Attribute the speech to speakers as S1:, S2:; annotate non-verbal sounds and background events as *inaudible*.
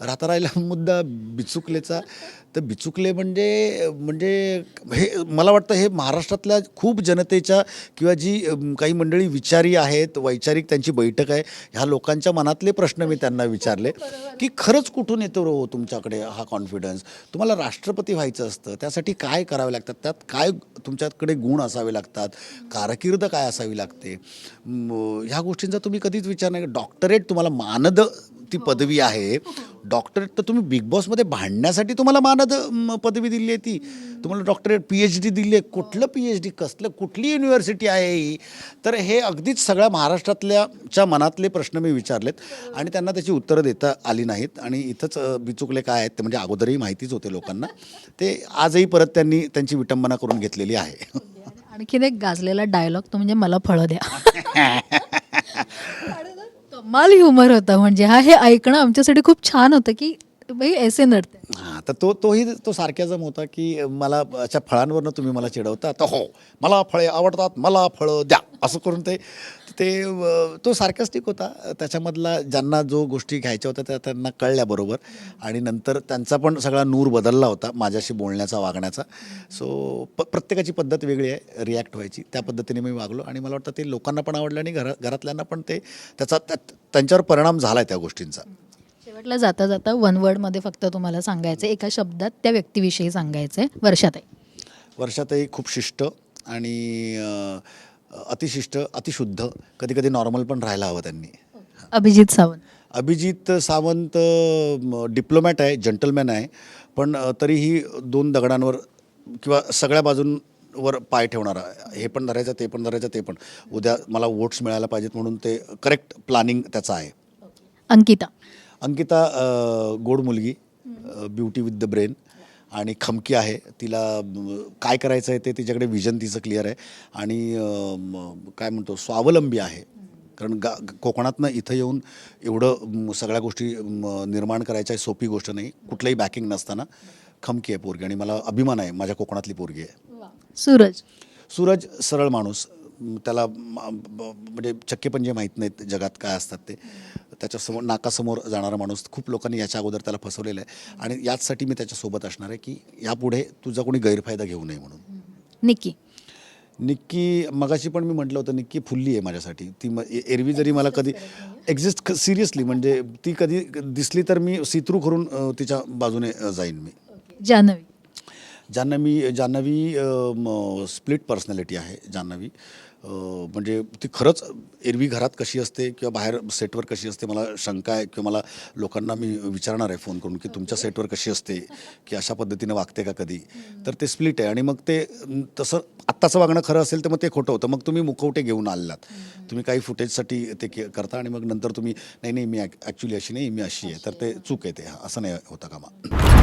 S1: राहता राहिला *laughs* मुद्दा बिचुकलेचा. तर बिचुकले म्हणजे म्हणजे हे मला वाटतं हे महाराष्ट्रातल्या खूप जनतेच्या किंवा जी काही मंडळी विचारी आहेत वैचारिक त्यांची बैठक आहे ह्या लोकांच्या मनातले प्रश्न मी त्यांना विचारले. की खरंच कुठून येतो रो तुमच्याकडे हा कॉन्फिडन्स तुम्हाला राष्ट्रपती व्हायचं असतं त्यासाठी काय करावे लागतात? त्यात काय तुमच्याकडे गुण असावे लागतात? कारकीर्द काय असावी लागते? ह्या गोष्टींचा तुम्ही कधीच विचार नाही. डॉक्टरेट तुम्हाला मानद ती पदवी आहे. डॉक्टरेट तर तुम्ही बिग बॉसमध्ये भांडण्यासाठी तुम्हाला मानद पदवी दिली आहे ती. तुम्हाला डॉक्टरेट पी एच डी दिली आहे. कुठलं पी एच डी कसलं कुठली युनिव्हर्सिटी आहे ही? तर हे अगदीच सगळ्या महाराष्ट्रातल्या च्या मनातले प्रश्न मी विचारलेत आणि त्यांना त्याची उत्तरं देता आली नाहीत. आणि इथंच बिचुकले काय आहेत ते म्हणजे अगोदरही माहितीच होते लोकांना. ते आजही परत त्यांनी त्यांची विटंबना करून घेतलेली आहे.
S2: आणखीन एक गाजलेला डायलॉग तो म्हणजे मला फळं द्या. *laughs* कमाल ह्युमर होता. म्हणजे हा हे ऐकणं आमच्यासाठी खूप छान होतं की बाई ऐसे नडते
S1: हां तर तो तोही तो सारख्याजम होता की मला अशा फळांवरनं तुम्ही मला चिडवता तर हो मला फळे आवडतात मला फळं द्या असं करून ते ते तो सार्कॅस्टिक होता. त्याच्यामधला ज्यांना जो गोष्टी घ्यायच्या होत्या त्या त्यांना कळल्याबरोबर आणि नंतर त्यांचा पण सगळा नूर बदलला होता माझ्याशी बोलण्याचा वागण्याचा. सो प प्रत्येकाची पद्धत वेगळी आहे रिॲक्ट व्हायची. त्या पद्धतीने मी वागलो आणि मला वाटतं ते लोकांना पण आवडलं आणि घरा घरातल्यांना पण ते त्याचा त्यांच्यावर परिणाम झाला आहे त्या गोष्टींचा.
S2: शेवटला जाता जाता वन वर्डमध्ये फक्त तुम्हाला सांगायचं एका शब्दात त्या व्यक्तीविषयी सांगायचं वर्षात
S1: वर्षातही खूप शिष्ट आणि अ, अतिशिष्ट अतिशुद्ध कधी कधी नॉर्मल पण राहायला हवं त्यांनी.
S2: अभिजित सावंत.
S1: अभिजित सावंत डिप्लोमॅट आहे जंटलमॅन आहे पण अ, तरीही दोन दगडांवर किंवा सगळ्या बाजूंवर पाय ठेवणारा हे पण धरायचं ते पण धरायचं ते पण. उद्या मला वोट्स मिळायला पाहिजेत म्हणून ते करेक्ट प्लॅनिंग त्याचं आहे.
S2: अंकिता.
S1: अंकिता अ, गोड मुलगी ब्युटी विथ द ब्रेन आणि खमकी आहे. तिला काय करायचं आहे ते तिच्याकडे विजन तिचं क्लिअर आहे. आणि काय म्हणतो स्वावलंबी आहे. कारण गा कोकणातनं इथं येऊन एवढं सगळ्या गोष्टी निर्माण करायच्या सोपी गोष्ट नाही. कुठलंही बॅकिंग नसताना खमकी आहे पोरगी. आणि मला अभिमान आहे. माझ्या कोकणातली पोरगी आहे.
S2: सूरज.
S1: सूरज सरळ माणूस. त्याला म्हणजे चक्के पण जे माहीत नाहीत जगात काय असतात ते त्याच्यासमोर नाकासमोर जाणारा माणूस खूप लोकांनी याच्या अगोदर त्याला फसवलेलं आहे. आणि याचसाठी मी त्याच्यासोबत असणार आहे की यापुढे तुझा कोणी गैरफायदा घेऊ नये म्हणून.
S2: निक्की.
S1: निक्की मगाशी पण मी म्हटलं होतं निक्की फुल्ली आहे माझ्यासाठी. ती म एरवी जरी मला कधी एक्झिस्ट सिरियसली म्हणजे ती कधी दिसली तर मी सिथ्रू करून तिच्या बाजूने जाईन मी.
S2: जान्हवी.
S1: जान्हवी जान्हवी स्प्लिट पर्सनॅलिटी आहे जान्हवी. म्हणजे ती खरंच एरवी घरात कशी असते किंवा बाहेर सेटवर कशी असते मला शंका आहे किंवा मला लोकांना मी विचारणार आहे फोन करून की तुमच्या सेटवर कशी असते की अशा पद्धतीने वागते का कधी? तर ते स्प्लिट आहे आणि मग ते तसं आत्ताचं वागणं खरं असेल तर मग ते खोटं होतं. मग तुम्ही मुखवटे घेऊन आलात. तुम्ही काही फुटेजसाठी ते के करता आणि मग नंतर तुम्ही नाही नाही मी ॲक्च्युली अशी नाही मी अशी आहे. तर ते चूक आहे ते. असं नाही होता कामा.